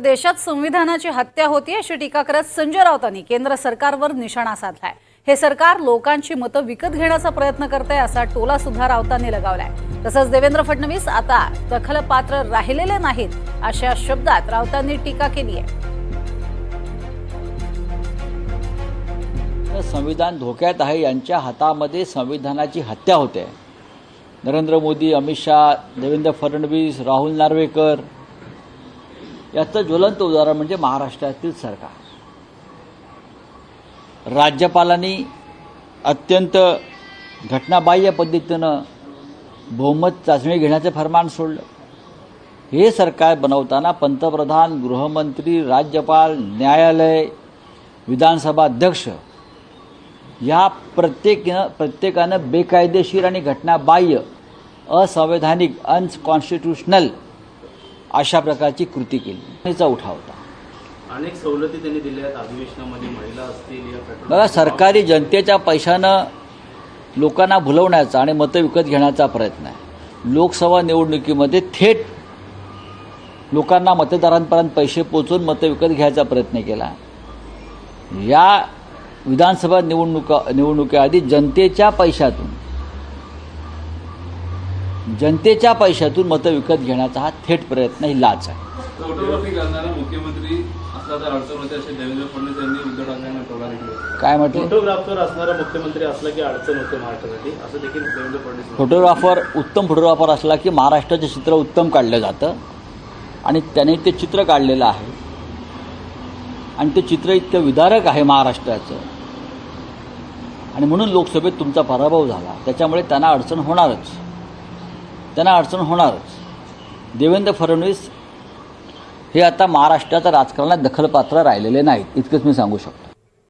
देशात संविधानाची हत्या होती अशी टीका करत संजय राऊतांनी केंद्र सरकारवर निशाणा साधलाय. हे सरकार लोकांची मतं विकत घेण्याचा प्रयत्न करते असा टोला सुद्धा राऊतांनी लगावलाय. तसंच देवेंद्र फडणवीस आता दखलपात्र राहिलेले नाहीत अशा शब्दात राऊतांनी टीका केली आहे. संविधान धोक्यात आहे यांच्या हातामध्ये संविधानाची हत्या होते. नरेंद्र मोदी अमित शहा देवेंद्र फडणवीस राहुल नार्वेकर याचं ज्वलंत उदाहरण म्हणजे महाराष्ट्रातील सरकार. राज्यपालांनी अत्यंत घटनाबाह्य पद्धतीनं बहुमत चाचणी घेण्याचं फरमान सोडलं. हे सरकार बनवताना पंतप्रधान गृहमंत्री राज्यपाल न्यायालय विधानसभा अध्यक्ष या प्रत्येकनं प्रत्येकानं बेकायदेशीर आणि घटनाबाह्य असंवैधानिक अनकॉन्स्टिट्युशनल अशा प्रकारची कृती केली. त्याचा उठाव होता. अनेक सवलती त्यांनी दिल्या आहेत. अधिवेशनामध्ये महिला असतील बघा सरकारी जनतेच्या पैशानं लोकांना भुलवण्याचा आणि मतं विकत घेण्याचा प्रयत्न आहे. लोकसभा निवडणुकीमध्ये थेट लोकांना मतदारांपर्यंत पैसे पोचवून मतं विकत घ्यायचा प्रयत्न केला. या विधानसभा निवडणुका निवडणुकीआधी जनतेच्या पैशातून जनतेच्या पैशातून मतं विकत घेण्याचा हा थेट प्रयत्न ही लाच आहे. फोटोग्राफी करणारा मुख्यमंत्री असला तर अडचण होते असे देवेंद्र फडणवीस यांनी उद्धव ठाकरेंना टोला दिला काय म्हटलं? फोटोग्राफर असणारा मुख्यमंत्री असला की अडचण होते महाराष्ट्रासाठी असं देखील देवेंद्र फडणवीस. फोटोग्राफर उत्तम फोटोग्राफर असला की महाराष्ट्राचं चित्र उत्तम काढलं जातं. आणि त्याने ते चित्र काढलेलं आहे. आणि ते चित्र इतकं विदारक आहे महाराष्ट्राचं. आणि म्हणून लोकसभेत तुमचा पराभव झाला. त्याच्यामुळे त्यांना अडचण होणारच. त्यांना अडचण होणारच. देवेंद्र फडणवीस हे आता महाराष्ट्राच्या राजकारणात दखलपात्र राहिलेले नाहीत इतकंच मी सांगू शकतो.